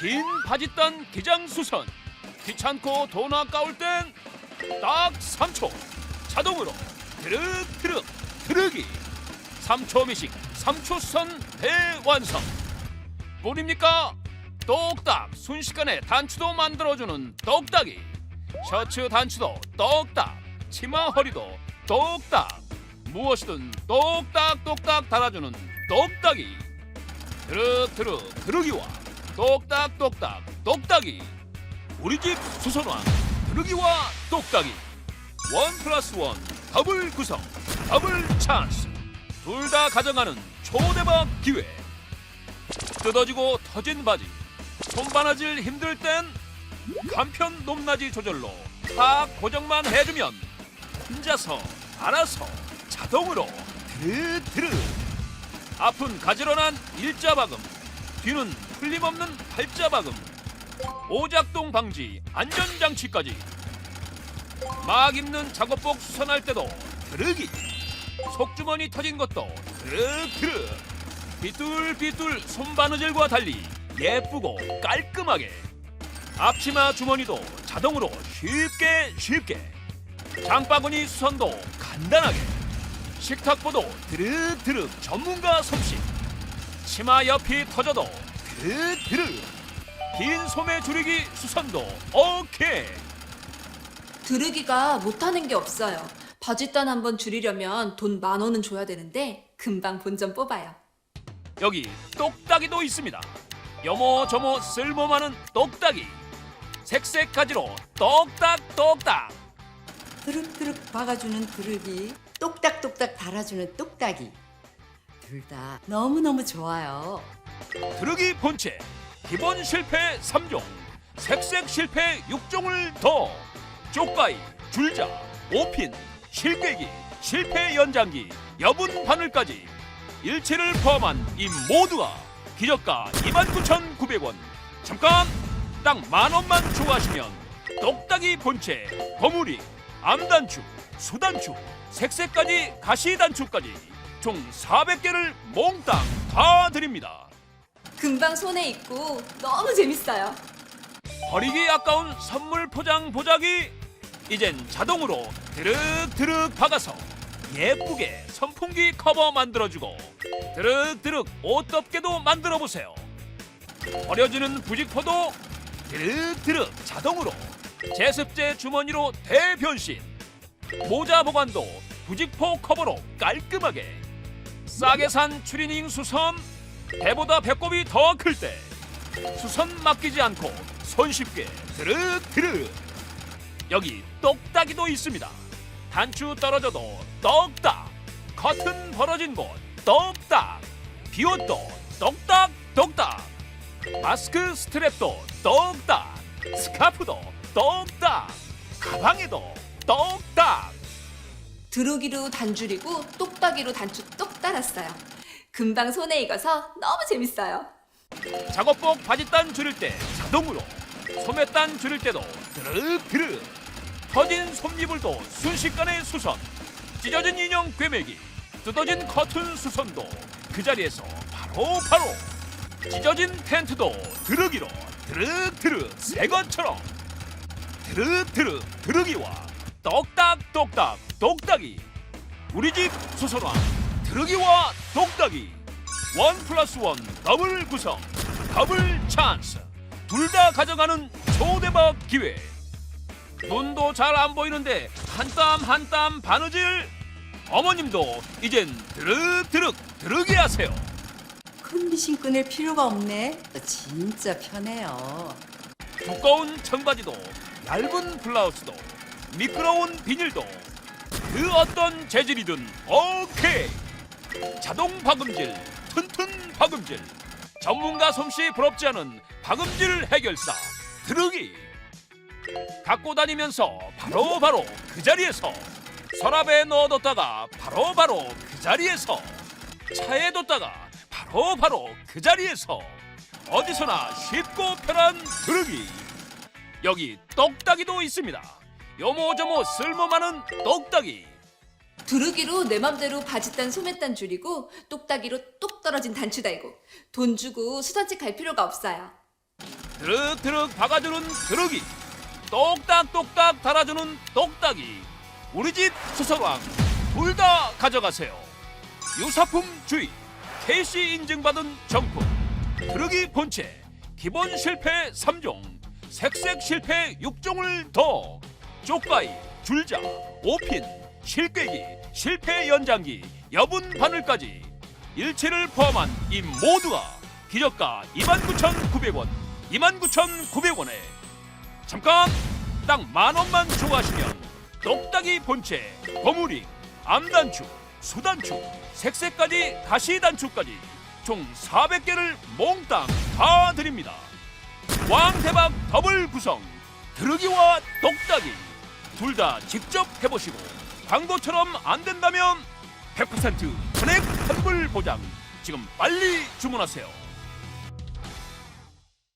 긴 바짓단 기장수선. 귀찮고 돈 아까울 땐 딱 3초. 자동으로 드륵 드륵 드륵이 3초 미식 3초 수선 대완성. 뿐입니까? 똑딱. 순식간에 단추도 만들어주는 똑딱이. 셔츠 단추도 똑딱. 치마 허리도 똑딱. 무엇이든 똑딱똑딱 달아주는 똑딱이. 드륵 드륵 드르기와 똑딱똑딱 똑딱이. 우리 집 수선왕 드르기와 똑딱이. 원 플러스 원 더블 구성 더블 찬스. 둘 다 가져가는 초대박 기회. 뜯어지고 터진 바지. 손바느질 힘들 땐 간편 높낮이 조절로 딱 고정만 해주면 혼자서 알아서 자동으로 드르드르. 앞은 가지런한 일자박음. 뒤는 풀림없는 팔자박음 오작동 방지 안전장치까지. 막 입는 작업복 수선할 때도 드르기 속주머니 터진 것도 드르드르. 비뚤비뚤 손바느질과 달리 예쁘고 깔끔하게. 앞치마 주머니도 자동으로 쉽게 쉽게. 장바구니 수선도 간단하게. 식탁보도 드륵드륵 전문가 솜씨. 치마 옆이 터져도 드륵드륵 긴 소매 줄이기 수선도 오케이 드르기가 못하는 게 없어요. 바짓단 한번 줄이려면 돈 만 원은 줘야 되는데 금방 본전 뽑아요. 여기 똑딱이도 있습니다. 여모저모 쓸모 많은 똑딱이. 색색 가지로 똑딱똑딱. 드륵드륵 박아주는 드륵이 똑딱똑딱 달아주는 똑딱이 둘 다 너무너무 좋아요 드르기 본체. 기본 실패 3종. 색색 실패 6종을 더. 쪽가이, 줄자, 오핀, 실꿰기, 실패 연장기, 여분 바늘까지. 일체를 포함한 이 모두가 기저가 29,900원. 잠깐 딱 만원만 추가하시면 똑딱이 본체, 거무리, 암단추, 수단추, 색색까지 가시단추까지 총 400개를 몽땅 다 드립니다. 금방 손에 있고 너무 재밌어요. 버리기 아까운 선물 포장 보자기 이젠 자동으로 드륵드륵 박아서 예쁘게 선풍기 커버 만들어주고 드륵드륵 옷 덮개도 만들어 보세요 버려지는 부직포도 드륵드륵 자동으로 제습제 주머니로 대변신 모자 보관도 부직포 커버로 깔끔하게 싸게 산 추리닝 수선 배보다 배꼽이 더 클 때. 수선 맡기지 않고 손쉽게 드륵드륵. 여기 똑딱이도 있습니다. 단추 떨어져도 똑딱. 커튼 벌어진 곳 똑딱. 비옷도 똑딱 똑딱. 마스크 스트랩도 똑딱. 스카프도 똑딱. 가방에도 똑딱. 드르기로 단줄이고 똑딱이로 단추 똑 달았어요. 금방 손에 익어서 너무 재밌어요. 작업복 바짓단 줄일 때 자동으로 소매단 줄일 때도 드륵드륵. 터진 솜이불도 순식간에 수선 찢어진 인형 꿰매기 뜯어진 커튼 수선도 그 자리에서 바로 바로. 찢어진 텐트도 드르기로 드륵드륵 새 것처럼. 드륵드륵 드르기와 똑딱똑딱 똑딱이 우리 집 수선왕 드르기와 똑딱이 원 플러스 원 더블 구성 더블 찬스. 둘 다 가져가는 초대박 기회. 눈도 잘 안 보이는데 한 땀 한 땀 바느질. 어머님도 이젠 드륵드륵 드르게 하세요. 컨디션 끊을 필요가 없네. 진짜 편해요. 두꺼운 청바지도 얇은 블라우스도 미끄러운 비닐도 그 어떤 재질이든 오케이 자동 박음질 튼튼 박음질. 전문가 솜씨 부럽지 않은 박음질 해결사 드르기. 갖고 다니면서 바로바로 그 자리에서 서랍에 넣어뒀다가 바로바로 그 자리에서 차에 뒀다가 바로 바로 그 자리에서 어디서나 쉽고 편한 드르기. 여기 똑딱이도 있습니다. 요모저모 쓸모 많은 똑딱이 두르기로 내 맘대로 바짓단 소매단 줄이고 똑딱이로 똑 떨어진 단추 달고 돈 주고 수선집 갈 필요가 없어요. 드륵드륵 박아주는 드륵이 똑딱똑딱 달아주는 똑딱이. 우리 집 수설왕 둘 다 가져가세요. 유사품 주의 KC 인증받은 정품. 드륵이 본체 기본 실패 3종 색색 실패 6종을 더. 쪽가이 줄자 오핀 실꿰기 실패 연장기 여분 바늘까지. 일체를 포함한 이 모두가 기저가 29,900원 29,900원에 잠깐 딱 만 원만 추가하시면 똑딱이 본체 버무링 암단추 수단추 색색까지 가시단추까지 총 400개를 몽땅 다 드립니다. 왕대박 더블 구성 드르기와 똑딱이 둘 다 직접 해보시고 광고처럼 안 된다면 100% 전액 환불 보장. 지금 빨리 주문하세요